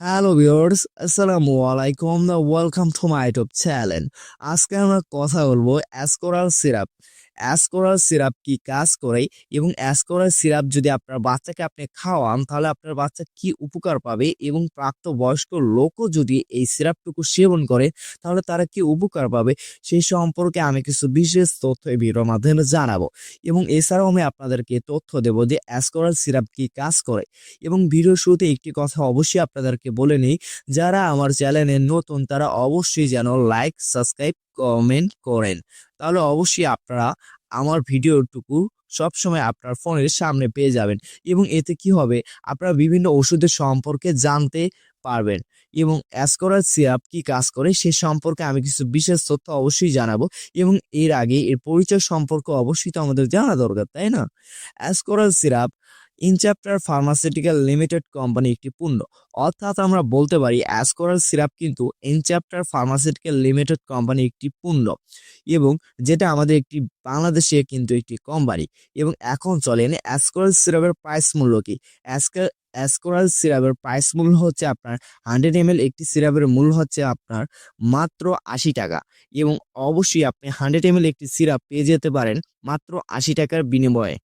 Hello viewers আসসালামু আলাইকুম welcome to my YouTube channel আজকে আমরা কথা বলব অ্যাসকোরাল সিরাপ অ্যাসকোরাল সিরাপ কি কাজ করে? এবং অ্যাসকোরাল সিরাপ যদি আপনার বাচ্চাকে আপনি খাওয়ান, তাহলে আপনার বাচ্চা কি উপকার পাবে? এবং প্রাপ্তবয়স্ক লোকও যদি এই সিরাপটুকু সেবন করে, তাহলে তারা কি উপকার পাবে? সেই সম্পর্কে আমি কিছু বিশেষ তথ্য এই ভিডিওর মাধ্যমে জানাব। এবং এছাড়াও আমি আপনাদেরকে তথ্য দেবো যে অ্যাসকোরাল সিরাপ কি কাজ করে। এবং ভিডিও শুরুতে একটি কথা অবশ্যই আপনাদেরকে বলে নিই, যারা আমার চ্যানেলে নতুন, তারা অবশ্যই যেন লাইক সাবস্ক্রাইব কমেন্ট করেন। তাহলে অবশ্যই আপনারা আমার ভিডিওটুকু সবসময় আপনার ফোনের সামনে পেয়ে যাবেন এবং এতে কি হবে? আপনারা বিভিন্ন ওষুধের সম্পর্কে জানতে পারবেন এবং অ্যাসকোরাল সিরাপ কি কাজ করে সে সম্পর্কে আমি কিছু বিশেষ তথ্য অবশ্যই জানাব এবং এর আগে এর পরিচয় সম্পর্কে অবশ্যই তো আমাদের জানা দরকার, তাই না? Ascoral syrup Incepta pharmaceutical limited company একটি পণ্য। অর্থাৎ আমরা বলতে পারি অ্যাসকোরাল সিরাপ কিন্তু ইনচ্যাপ্টার ফার্মাসিউটিক্যাল লিমিটেড কোম্পানি একটি পণ্য এবং যেটা আমাদের একটি, বাংলাদেশে কিন্তু একটি কোম্পানি এবং এখন চলেন অ্যাসকোরাল সিরাপের প্রাইস মূল্য কি? অ্যাসকা- অ্যাসকোরাল সিরাপের প্রাইস মূল্য হচ্ছে আপনার হান্ড্রেড এম একটি সিরাপের মূল্য হচ্ছে আপনার মাত্র আশি টাকা। এবং অবশ্যই আপনি হান্ড্রেড এম একটি সিরাপ পেয়ে যেতে পারেন মাত্র আশি টাকার বিনিময়ে।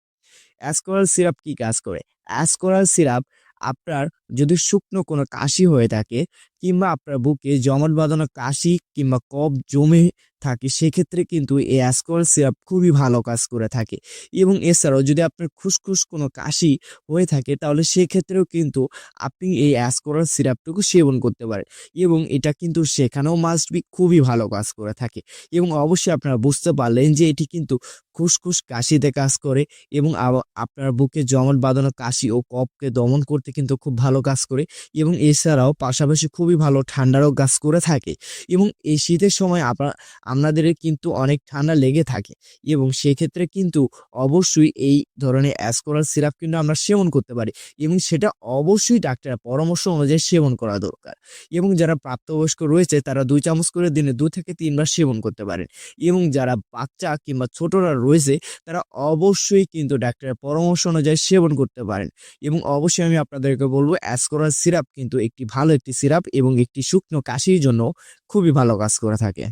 অ্যাসকোরাল সিরাপ কি কাজ করে? অ্যাসকোরাল সিরাপ আপনার যদি শুকনো কোনো কাশি হয়ে থাকে কিংবা আপনার বুকে জমাট বাঁধানো কাশি কিংবা কফ জমে থাকে, সেক্ষেত্রে কিন্তু এই অ্যাসকোরাল সিরাপ খুবই ভালো কাজ করে থাকে। এবং এছাড়াও যদি আপনার খুসখুস কোনো কাশি হয়ে থাকে, তাহলে সেক্ষেত্রেও কিন্তু আপনি এই অ্যাসকোরাল সিরাপটুকু সেবন করতে পারেন এবং এটা কিন্তু সেখানেও মাস্ট বি খুবই ভালো কাজ করে থাকে। এবং অবশ্যই আপনারা বুঝতে পারলেন যে এটি কিন্তু খুসখুস কাশিতে কাজ করে এবং আপনার বুকে জমাট বাঁধানো কাশি ও কফকে দমন করতে কিন্তু খুব ভালো কাজ করে এবং এছাড়াও পাশাপাশি খুবই ভালো ঠান্ডারও কাজ করে থাকে এবং এই শীতের সময় আপনার আপনাদের কিন্তু অনেক ঠান্ডা লেগে থাকে এবং সেক্ষেত্রে কিন্তু অবশ্যই এই ধরনের অ্যাসকোরাল সিরাপ কিন্তু আমরা সেবন করতে পারি এবং সেটা অবশ্যই ডাক্তারের পরামর্শ অনুযায়ী সেবন করা দরকার এবং যারা প্রাপ্তবয়স্ক রয়েছে তারা দুই চামচ করে দিনে দু থেকে তিনবার সেবন করতে পারেন এবং যারা বাচ্চা কিংবা ছোটরা রয়েছে তারা অবশ্যই কিন্তু ডাক্তারের পরামর্শ অনুযায়ী সেবন করতে পারেন এবং অবশ্যই আমি আপনাদেরকে বলব অ্যাসকোরাল সিরাপ কিন্তু একটি ভালো একটি সিরাপ এবং একটি শুকনো কাশির জন্য খুবই ভালো কাজ করে থাকে।